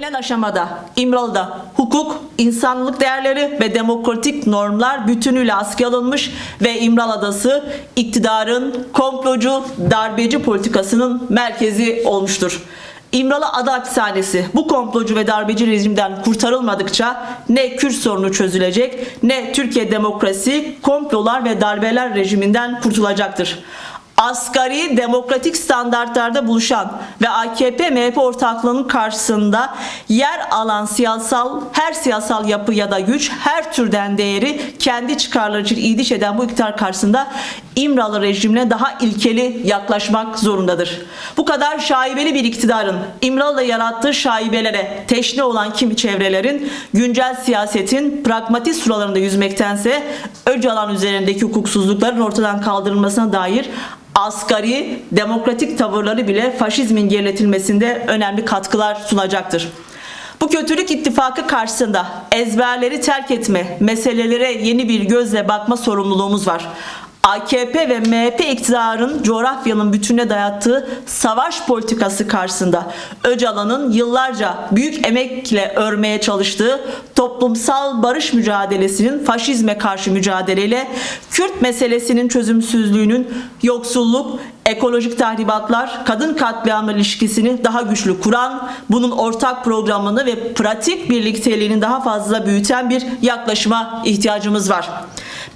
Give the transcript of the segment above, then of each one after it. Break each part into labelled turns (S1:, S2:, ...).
S1: Gelinen aşamada İmralı'da hukuk, insanlık değerleri ve demokratik normlar bütünüyle askıya alınmış ve İmralı Adası iktidarın komplocu, darbeci politikasının merkezi olmuştur. İmralı Ada Hapishanesi bu komplocu ve darbeci rejimden kurtarılmadıkça ne Kürt sorunu çözülecek ne Türkiye demokrasi komplolar ve darbeler rejiminden kurtulacaktır asgari demokratik standartlarda buluşan ve AKP-MHP ortaklığının karşısında yer alan siyasal her siyasal yapı ya da güç her türden değeri kendi çıkarları için idiş eden bu iktidar karşısında İmralı rejimine daha ilkeli yaklaşmak zorundadır. Bu kadar şaibeli bir iktidarın İmralı'da yarattığı şaibelere teşne olan kimi çevrelerin güncel siyasetin pragmatist sularında yüzmektense Öcalan üzerindeki hukuksuzlukların ortadan kaldırılmasına dair asgari demokratik tavırları bile faşizmin geriletilmesinde önemli katkılar sunacaktır. Bu kötülük ittifakı karşısında ezberleri terk etme, meselelere yeni bir gözle bakma sorumluluğumuz var. AKP ve MHP iktidarın coğrafyanın bütününe dayattığı savaş politikası karşısında Öcalan'ın yıllarca büyük emekle örmeye çalıştığı toplumsal barış mücadelesinin faşizme karşı mücadeleyle Kürt meselesinin çözümsüzlüğünün yoksulluk, ekolojik tahribatlar, kadın katliamı ilişkisini daha güçlü kuran, bunun ortak programını ve pratik birlikteliğini daha fazla büyüten bir yaklaşıma ihtiyacımız var.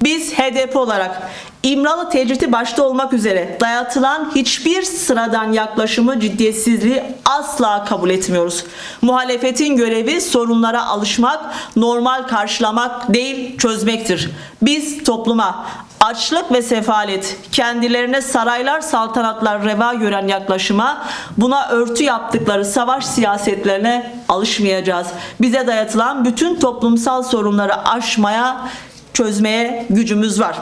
S1: Biz HDP olarak İmralı tecriti başta olmak üzere dayatılan hiçbir sıradan yaklaşımı ciddiyetsizliği asla kabul etmiyoruz. Muhalefetin görevi sorunlara alışmak, normal karşılamak değil çözmektir. Biz topluma açlık ve sefalet, kendilerine saraylar, saltanatlar reva gören yaklaşıma, buna örtü yaptıkları savaş siyasetlerine alışmayacağız. Bize dayatılan bütün toplumsal sorunları aşmaya, çözmeye gücümüz var.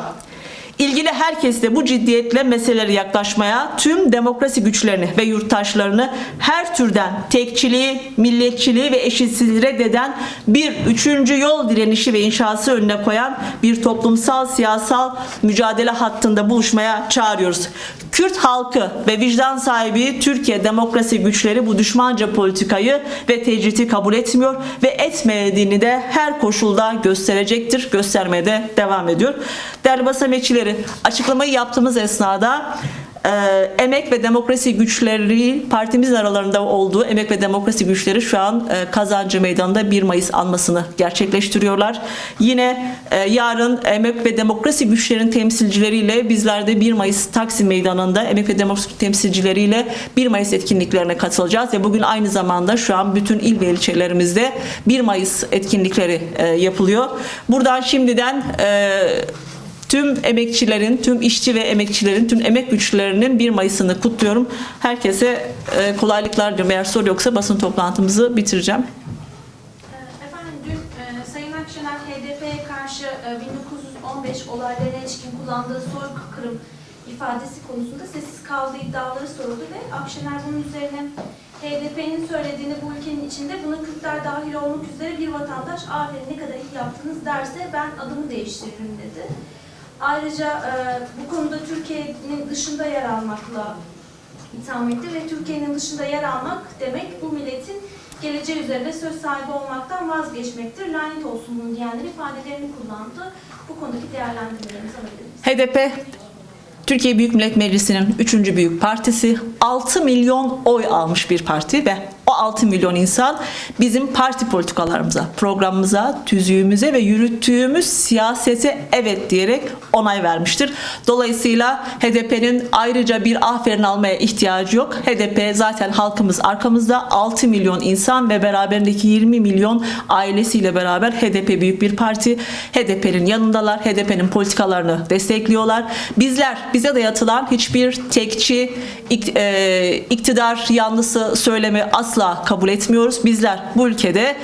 S1: İlgili herkes de bu ciddiyetle meselelere yaklaşmaya, tüm demokrasi güçlerini ve yurttaşlarını her türden tekçiliği, milliyetçiliği ve eşitsizliği reddeden bir üçüncü yol direnişi ve inşası önüne koyan bir toplumsal siyasal mücadele hattında buluşmaya çağırıyoruz. Kürt halkı ve vicdan sahibi Türkiye demokrasi güçleri bu düşmanca politikayı ve tecriti kabul etmiyor ve etmediğini de her koşulda gösterecektir, göstermeye de devam ediyor. Değerli basın açıklamayı yaptığımız esnada e, emek ve demokrasi güçleri partimizin aralarında olduğu emek ve demokrasi güçleri şu an e, kazancı meydanında 1 Mayıs anmasını gerçekleştiriyorlar. Yine e, yarın emek ve demokrasi güçlerin temsilcileriyle bizler de 1 Mayıs Taksim Meydanı'nda emek ve demokrasi temsilcileriyle 1 Mayıs etkinliklerine katılacağız ve bugün aynı zamanda şu an bütün il ve ilçelerimizde 1 Mayıs etkinlikleri e, yapılıyor. Buradan şimdiden e, Tüm emekçilerin, tüm işçi ve emekçilerin, tüm emek güçlerinin 1 Mayıs'ını kutluyorum. Herkese e, kolaylıklar diliyorum. Eğer soru yoksa basın toplantımızı bitireceğim.
S2: Efendim dün e, Sayın Akşener HDP'ye karşı e, 1915 olaylarına ilişkin kullandığı soykırım ifadesi konusunda sessiz kaldığı iddiaları soruldu ve Akşener bunun üzerine HDP'nin söylediğini bu ülkenin içinde buna Kürtler dahil olmak üzere bir vatandaş aferin ne kadar iyi yaptınız derse ben adımı değiştiririm dedi. Ayrıca e, bu konuda Türkiye'nin dışında yer almakla itham etti ve Türkiye'nin dışında yer almak demek bu milletin geleceği üzerinde söz sahibi olmaktan vazgeçmektir. Lanet olsun bunu diyenler ifadelerini kullandı. Bu konudaki değerlendirmelerinizi alabilir miyiz?
S1: HDP Türkiye Büyük Millet Meclisi'nin 3. büyük partisi 6 milyon oy almış bir parti ve o 6 milyon insan bizim parti politikalarımıza, programımıza, tüzüğümüze ve yürüttüğümüz siyasete evet diyerek onay vermiştir. Dolayısıyla HDP'nin ayrıca bir aferin almaya ihtiyacı yok. HDP zaten halkımız arkamızda 6 milyon insan ve beraberindeki 20 milyon ailesiyle beraber HDP büyük bir parti. HDP'nin yanındalar. HDP'nin politikalarını destekliyorlar. Bizler bize dayatılan hiçbir tekçi e, iktidar yanlısı söylemi asla kabul etmiyoruz. Bizler bu ülkede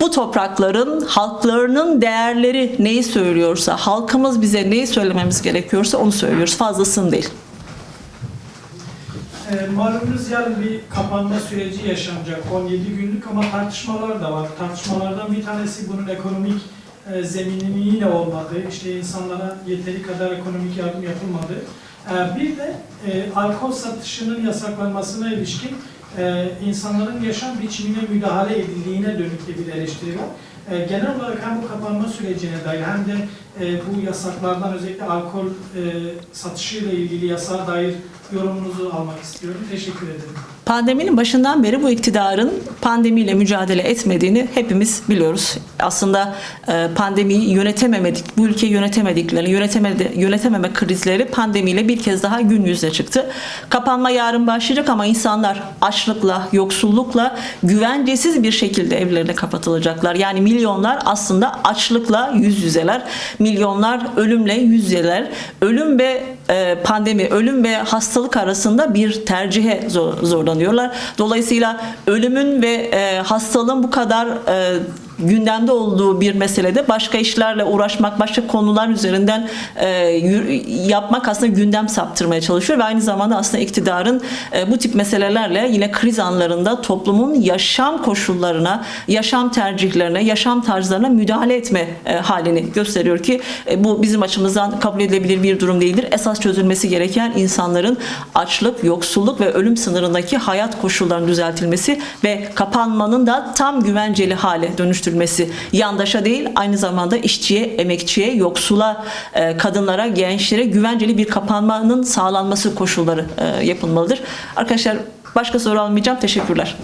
S1: bu toprakların halklarının değerleri neyi söylüyorsa, halkımız bize neyi söylememiz gerekiyorsa onu söylüyoruz. Fazlasını değil.
S3: E, malumunuz yarın bir kapanma süreci yaşanacak 17 günlük ama tartışmalar da var. Tartışmalardan bir tanesi bunun ekonomik e, zemininin yine olmadığı, işte insanlara yeteri kadar ekonomik yardım yapılmadığı. E, bir de e, alkol satışının yasaklanmasına ilişkin e, insanların yaşam biçimine müdahale edildiğine dönük de bir eleştiri var. E, genel olarak hem bu kapanma sürecine dair hem de e, bu yasaklardan özellikle alkol e, satışıyla ilgili yasağa dair yorumunuzu almak istiyorum. Teşekkür ederim.
S1: Pandeminin başından beri bu iktidarın pandemiyle mücadele etmediğini hepimiz biliyoruz. Aslında e, pandemiyi yönetememedik, bu ülkeyi yönetemediklerini, yönetemedi, yönetememe krizleri pandemiyle bir kez daha gün yüzüne çıktı. Kapanma yarın başlayacak ama insanlar açlıkla, yoksullukla, güvencesiz bir şekilde evlerine kapatılacaklar. Yani milyonlar aslında açlıkla yüz yüzeler, milyonlar ölümle yüz yüzeler. Ölüm ve pandemi, ölüm ve hastalık arasında bir tercihe zor- zorlanıyorlar. Dolayısıyla ölümün ve e, hastalığın bu kadar e, gündemde olduğu bir meselede başka işlerle uğraşmak, başka konular üzerinden e, yapmak aslında gündem saptırmaya çalışıyor ve aynı zamanda aslında iktidarın e, bu tip meselelerle yine kriz anlarında toplumun yaşam koşullarına, yaşam tercihlerine, yaşam tarzlarına müdahale etme e, halini gösteriyor ki e, bu bizim açımızdan kabul edilebilir bir durum değildir. Esas çözülmesi gereken insanların açlık, yoksulluk ve ölüm sınırındaki hayat koşullarının düzeltilmesi ve kapanmanın da tam güvenceli hale dönüştürülmesi. Yandaşa değil aynı zamanda işçiye, emekçiye, yoksula, e, kadınlara, gençlere güvenceli bir kapanmanın sağlanması koşulları e, yapılmalıdır. Arkadaşlar başka soru almayacağım. Teşekkürler.